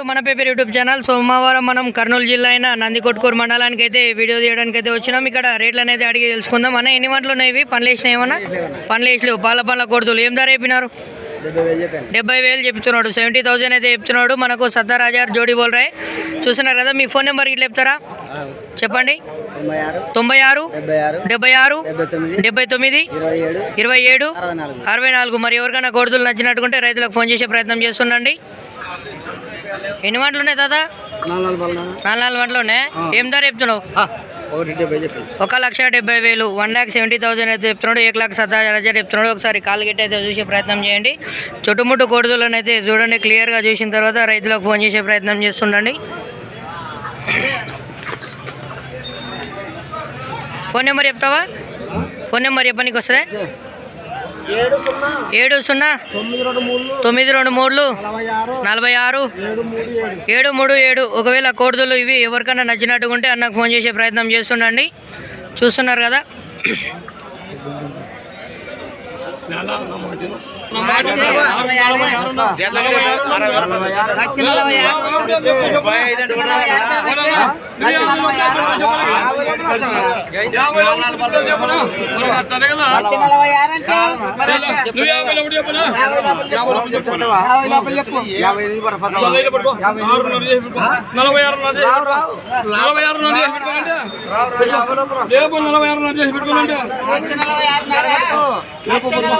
To మన paper YouTube channel. సోమవారం మనం కర్నూలు జిల్లా అయిన నందికొట్కూరు మండలానికి అయితే వీడియో తీయడానికి అయితే వచ్చినాం. ఇక్కడ రేట్లు అనేది అడిగి తెలుసుకుందాం. అన్న ఎన్ని వంటలు ఉన్నాయి ఇవి? పండ్లు వేసినాయి ఏమన్నా? పండ్లు వేసలేవు. పాల పండ్ల కొడుతులు ఏం ధర చెప్పినారు? డెబ్బై వేలు చెప్తున్నాడు. సెవెంటీ థౌసండ్ అయితే చెప్తున్నాడు. మనకు సత్తారాజార్ జోడి బోల్రాయ్ చూస్తున్నారు కదా మీ ఫోన్ నెంబర్ ఇట్లా చెప్తారా? చెప్పండి. తొంభై ఆరు ఆరు డెబ్బై ఆరు డెబ్బై తొమ్మిది ఇరవై ఏడు అరవై నాలుగు. అరవై నాలుగు. మరి ఎవరికైనా కొడుతులు నచ్చినట్టుకుంటే రైతులకు ఫోన్ చేసే ప్రయత్నం చేస్తుండండి. ఎన్ని వంటలు ఉన్నాయి దాదా నాలుగు నాలుగు వంటలు ఉన్నాయి. ఏం ధర చెప్తున్నావు? ఒక లక్ష డెబ్బై వేలు వన్ ల్యాక్ సెవెంటీ థౌసండ్ అయితే చెప్తున్నాడు ఏక లక్ష సత్తా హజార్ చెప్తున్నాడు. ఒకసారి కాల్ గిట్ అయితే చూసే ప్రయత్నం చేయండి. చుట్టుముట్టు కొడుదలను అయితే చూడండి క్లియర్గా చూసిన తర్వాత రైతులకు ఫోన్ చేసే ప్రయత్నం చేస్తుండండి. ఫోన్ నెంబర్ చెప్తావా? ఫోన్ నెంబర్ చెప్పనీకి వస్తుందా? ఏడు సున్నా తొమ్మిది రెండు మూడు నలభై ఆరు నలభై ఆరు ఏడు మూడు ఏడు. ఏడు మూడు ఏడు. ఒకవేళ కోడుదలు ఇవి ఎవరికైనా నచ్చినట్టుగా ఉంటే అన్నకు ఫోన్ చేసే ప్రయత్నం చేస్తుండండి. చూస్తున్నారు కదా. యాభై ఆరు పడతావా? యాభై ఎనిమిది నలభై ఆరు నలభై ఆరు నలభై ఆరు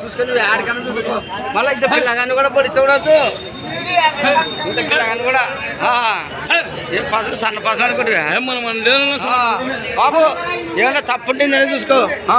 చూసుకొని నువ్వు ఆడికన్నా చూపెట్టుకో మళ్ళీ ఇంత పిల్లగాన్ని కూడా పొడిస్తే కూడా వద్దు. ఇంత పిల్లగాన్ని కూడా ఆ. ఏం పసలు సన్న పసలు అనుకుంటున్నా బాబు ఏమన్నా తప్పుంటే నేను చూసుకో. ఆ.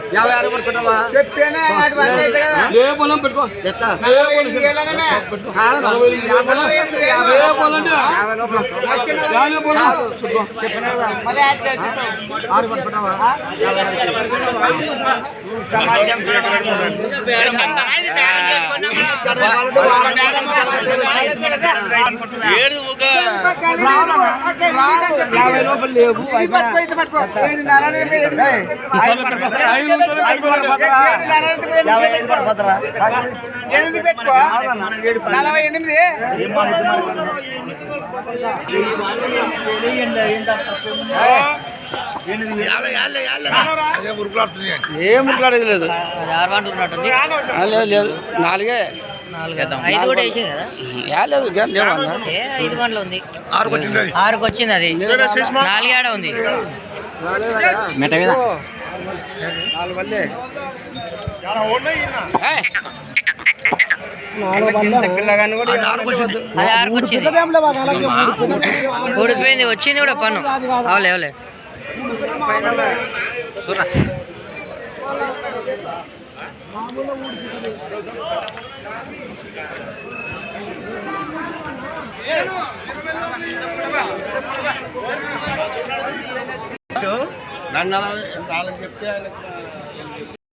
యాభై ఆరు యాభై ఆరు పట్టుకుంటావా లేపోనం పెట్టుకో. లేపోనంటే యాభై లోపల. యాభై ఐదు నలభై ఎనిమిది. ఏం ముట్లాడేది లేదు. లేదు లేదు. నాలుగే. నాలుగు. ఐదు కూడా వేసింది కదా. యా లేదు ఇంకా లేవా అన్న? ఏ ఐదు గంటలు ఉంది. ఆరుకు వచ్చింది అది. నాలుగు ఆడ ఉంది. మెట్ట మీద. నాలుగు వల్లే వచ్చింది ఊడిపోయింది వచ్చింది కూడా పన్ను. అవలే అవలే నన్ను నాలుగు చెప్తే ఆయన